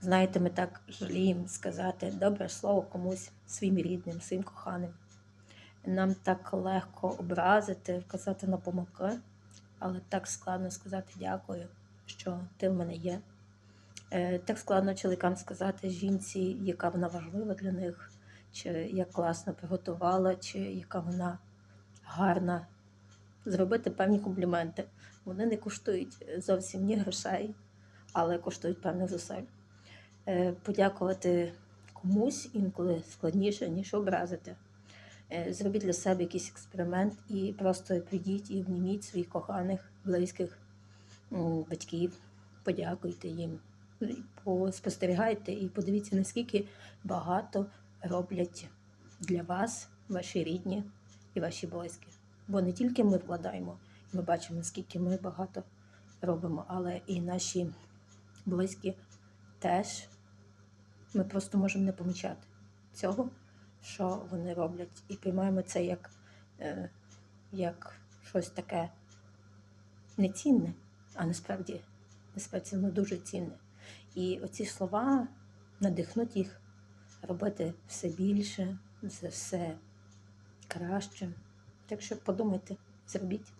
Знаєте, ми так жаліємо сказати добре слово комусь своїм рідним, своїм коханим. Нам так легко образити, вказати на помилки, але так складно сказати дякую, що ти в мене є. Е, Так складно чоловікам сказати жінці, яка вона важлива для них, чи як класно приготувала, чи яка вона гарна. Зробити певні компліменти. Вони не коштують зовсім ні грошей, але коштують певних зусиль. Е, Подякувати комусь інколи складніше, ніж образити. Е, Зробіть для себе якийсь експеримент і просто прийдіть і обніміть своїх коханих, близьких батьків, подякуйте їм, і поспостерігайте і подивіться, наскільки багато роблять для вас ваші рідні і ваші близькі. Бо не тільки ми вкладаємо, ми бачимо, наскільки ми багато робимо, але і наші близькі теж ми просто можемо не помічати цього, що вони роблять, і приймаємо це як, е, як щось таке нецінне, а насправді, насправді воно дуже цінне. І оці слова надихнуть їх робити все більше, все краще. Так що подумайте, зробіть.